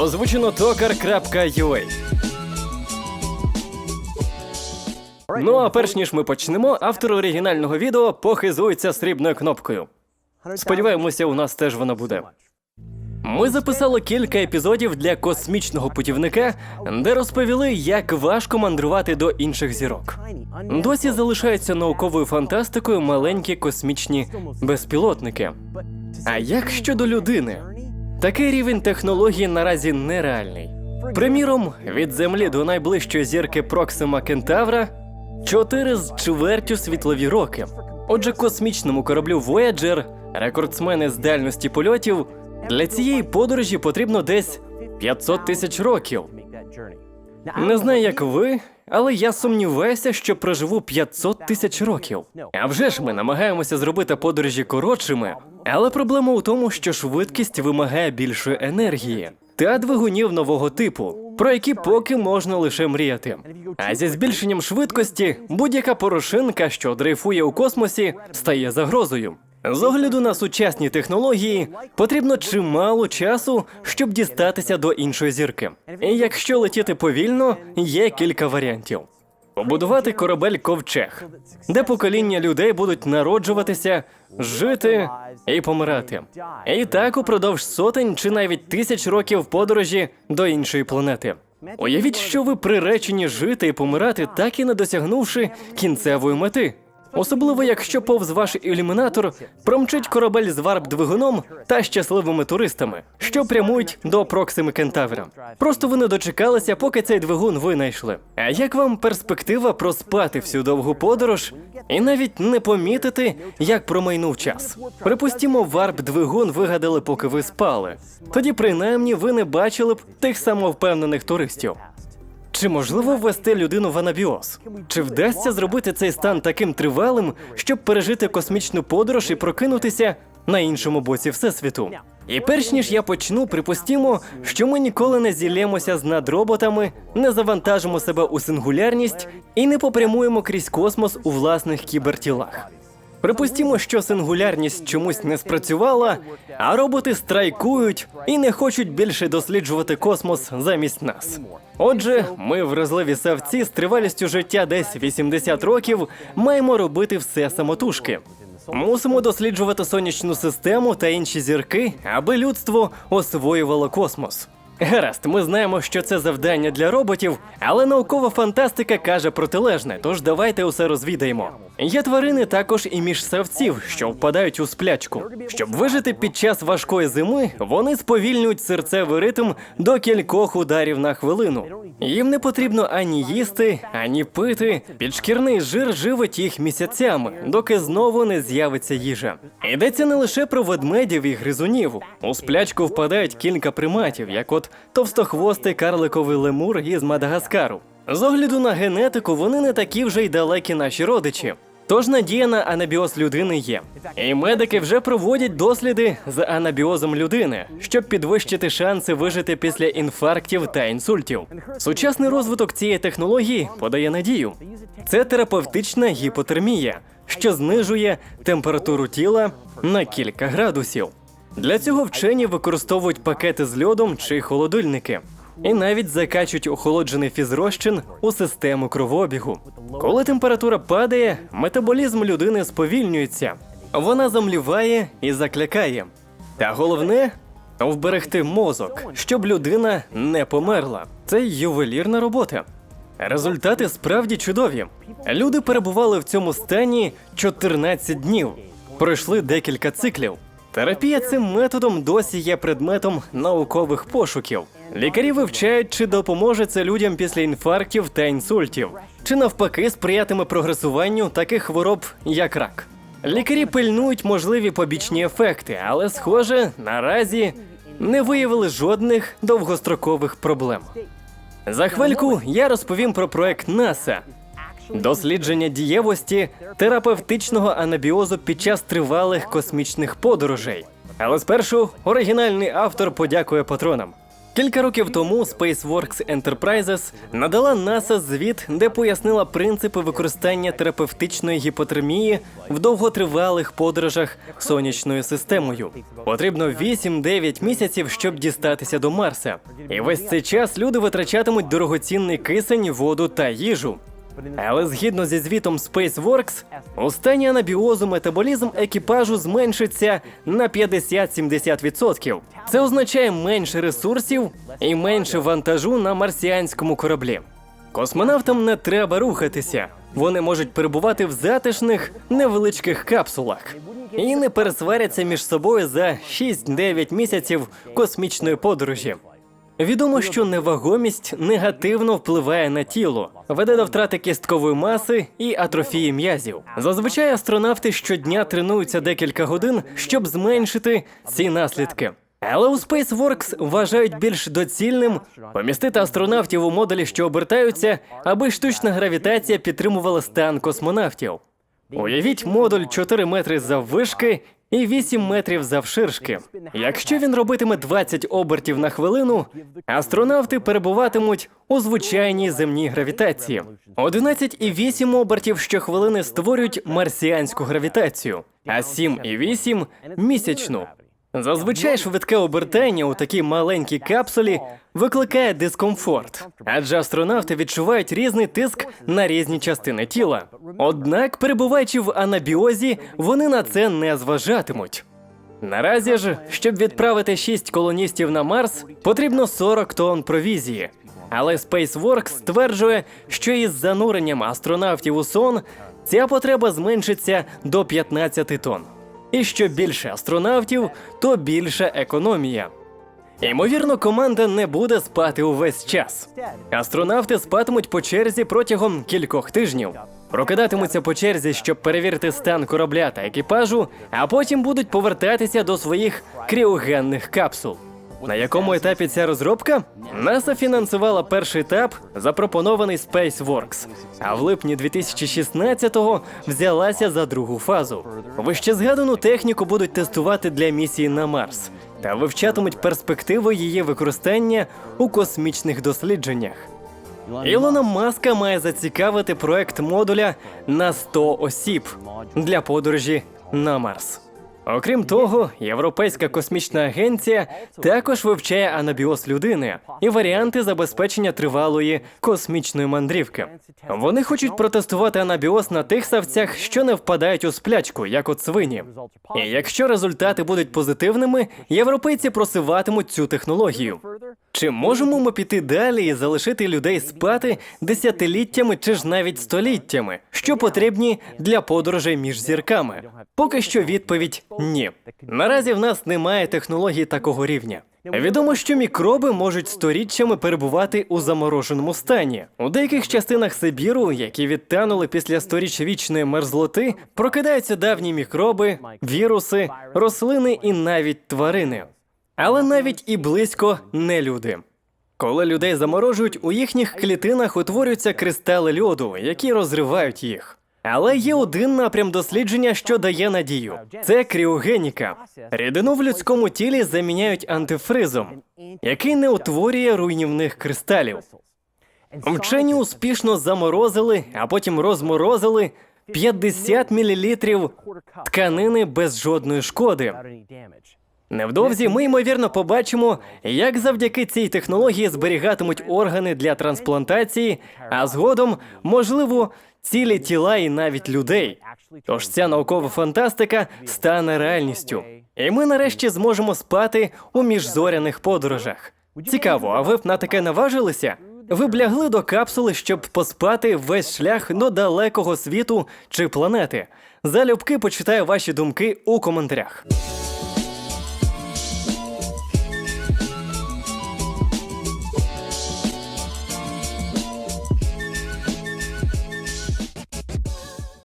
Озвучено токар.ua Ну а перш ніж ми почнемо, автор оригінального відео похизується срібною кнопкою. Сподіваємося, у нас теж вона буде. Ми записали кілька епізодів для космічного путівника, де розповіли, як важко мандрувати до інших зірок. Досі залишаються науковою фантастикою маленькі космічні безпілотники. А як щодо людини? Такий рівень технології наразі нереальний. Приміром, від Землі до найближчої зірки Проксима Кентавра 4 з чвертю світлові роки. Отже, космічному кораблю Voyager, рекордсмени з дальності польотів, для цієї подорожі потрібно десь 500 тисяч років. Не знаю, як ви, але я сумніваюся, що проживу 500 тисяч років. А вже ж ми намагаємося зробити подорожі коротшими, але проблема у тому, що швидкість вимагає більшої енергії та двигунів нового типу, про які поки можна лише мріяти. А зі збільшенням швидкості будь-яка порошинка, що дрейфує у космосі, стає загрозою. З огляду на сучасні технології потрібно чимало часу, щоб дістатися до іншої зірки. І якщо летіти повільно, є кілька варіантів. Побудувати корабель ковчег, де покоління людей будуть народжуватися, жити і помирати. І так упродовж сотень чи навіть тисяч років подорожі до іншої планети. Уявіть, що ви приречені жити і помирати, так і не досягнувши кінцевої мети. Особливо, якщо повз ваш ілюмінатор промчить корабель з варп-двигуном та щасливими туристами, що прямують до Проксими Кентавра. Просто ви не дочекалися, поки цей двигун винайшли. А як вам перспектива проспати всю довгу подорож і навіть не помітити, як промайнув час? Припустімо, варп-двигун вигадали, поки ви спали. Тоді, принаймні, ви не бачили б тих самовпевнених туристів. Чи можливо ввести людину в анабіоз? Чи вдасться зробити цей стан таким тривалим, щоб пережити космічну подорож і прокинутися на іншому боці всесвіту? І перш ніж я почну, припустімо, що ми ніколи не зіллємося з надроботами, не завантажимо себе у сингулярність і не попрямуємо крізь космос у власних кібертілах. Припустімо, що сингулярність чомусь не спрацювала, а роботи страйкують і не хочуть більше досліджувати космос замість нас. Отже, ми, вразливі савці з тривалістю життя десь 80 років, маємо робити все самотужки. Мусимо досліджувати сонячну систему та інші зірки, аби людство освоювало космос. Гаразд, ми знаємо, що це завдання для роботів, але наукова фантастика каже протилежне, тож давайте усе розвідаємо. Є тварини також і між савців, що впадають у сплячку. Щоб вижити під час важкої зими, вони сповільнюють серцевий ритм до кількох ударів на хвилину. Їм не потрібно ані їсти, ані пити. Підшкірний жир живить їх місяцями, доки знову не з'явиться їжа. Йдеться не лише про ведмедів і гризунів. У сплячку впадають кілька приматів, як от товстохвостий карликовий лемур із Мадагаскару. З огляду на генетику вони не такі вже й далекі наші родичі. Тож надія на анабіоз людини є. І медики вже проводять досліди з анабіозом людини, щоб підвищити шанси вижити після інфарктів та інсультів. Сучасний розвиток цієї технології подає надію. Це терапевтична гіпотермія, що знижує температуру тіла на кілька градусів. Для цього вчені використовують пакети з льодом чи холодильники. І навіть закачують охолоджений фізрозчин у систему кровообігу. Коли температура падає, метаболізм людини сповільнюється, вона замліває і заклякає. Та головне вберегти мозок, щоб людина не померла. Це ювелірна робота. Результати справді чудові. Люди перебували в цьому стані 14 днів, пройшли декілька циклів. Терапія цим методом досі є предметом наукових пошуків. Лікарі вивчають, чи допоможе це людям після інфарктів та інсультів, чи навпаки сприятиме прогресуванню таких хвороб, як рак. Лікарі пильнують можливі побічні ефекти, але, схоже, наразі не виявили жодних довгострокових проблем. За хвильку я розповім про проект НАСА, дослідження дієвості терапевтичного анабіозу під час тривалих космічних подорожей. Але спершу оригінальний автор подякує патронам. Кілька років тому SpaceWorks Enterprises надала NASA звіт, де пояснила принципи використання терапевтичної гіпотермії в довготривалих подорожах сонячною системою. Потрібно 8-9 місяців, щоб дістатися до Марса. І весь цей час люди витрачатимуть дорогоцінний кисень, воду та їжу. Але згідно зі звітом SpaceWorks, у анабіозу метаболізм екіпажу зменшиться на 50-70%. Це означає менше ресурсів і менше вантажу на марсіанському кораблі. Космонавтам не треба рухатися. Вони можуть перебувати в затишних невеличких капсулах і не пересваряться між собою за 6-9 місяців космічної подорожі. Відомо, що невагомість негативно впливає на тіло, веде до втрати кісткової маси і атрофії м'язів. Зазвичай астронавти щодня тренуються декілька годин, щоб зменшити ці наслідки. Але у SpaceWorks вважають більш доцільним помістити астронавтів у модулі, що обертаються, аби штучна гравітація підтримувала стан космонавтів. Уявіть модуль 4 метри заввишки і 8 метрів завширшки. Якщо він робитиме 20 обертів на хвилину, астронавти перебуватимуть у звичайній земній гравітації. 11,8 обертів щохвилини створюють марсіанську гравітацію, а 7,8 – місячну. Зазвичай швидке обертання у такій маленькій капсулі викликає дискомфорт, адже астронавти відчувають різний тиск на різні частини тіла. Однак, перебуваючи в анабіозі, вони на це не зважатимуть. Наразі ж, щоб відправити 6 колоністів на Марс, потрібно 40 тонн провізії. Але SpaceWorks стверджує, що із зануренням астронавтів у сон ця потреба зменшиться до 15 тонн. І що більше астронавтів, то більша економія. Ймовірно, команда не буде спати увесь час. Астронавти спатимуть по черзі протягом кількох тижнів. Прокидатимуться по черзі, щоб перевірити стан корабля та екіпажу, а потім будуть повертатися до своїх кріогенних капсул. На якому етапі ця розробка? НАСА фінансувала перший етап, запропонований SpaceWorks, а в липні 2016-го взялася за другу фазу. Вище згадану техніку будуть тестувати для місії на Марс та вивчатимуть перспективи її використання у космічних дослідженнях. Ілона Маска має зацікавити проект модуля на 100 осіб для подорожі на Марс. Окрім того, Європейська космічна агенція також вивчає анабіоз людини і варіанти забезпечення тривалої космічної мандрівки. Вони хочуть протестувати анабіоз на тих савцях, що не впадають у сплячку, як от свині. І якщо результати будуть позитивними, європейці просиватимуть цю технологію. Чи можемо ми піти далі і залишити людей спати десятиліттями чи ж навіть століттями, що потрібні для подорожей між зірками? Поки що відповідь ні. Наразі в нас немає технологій такого рівня. Відомо, що мікроби можуть сторіччями перебувати у замороженому стані. У деяких частинах Сибіру, які відтанули після сторіч вічної мерзлоти, прокидаються давні мікроби, віруси, рослини і навіть тварини. Але навіть і близько не люди. Коли людей заморожують, у їхніх клітинах утворюються кристали льоду, які розривають їх. Але є один напрям дослідження, що дає надію: це кріогеніка. Рідину в людському тілі заміняють антифризом, який не утворює руйнівних кристалів. Вчені успішно заморозили, а потім розморозили 50 мл тканини без жодної шкоди. Невдовзі ми ймовірно побачимо, як завдяки цій технології зберігатимуть органи для трансплантації, а згодом, можливо, цілі тіла і навіть людей. Тож ця наукова фантастика стане реальністю, і ми нарешті зможемо спати у міжзоряних подорожах. Цікаво, а ви б на таке наважилися? Ви б лягли до капсули, щоб поспати весь шлях до далекого світу чи планети. Залюбки почитаю ваші думки у коментарях.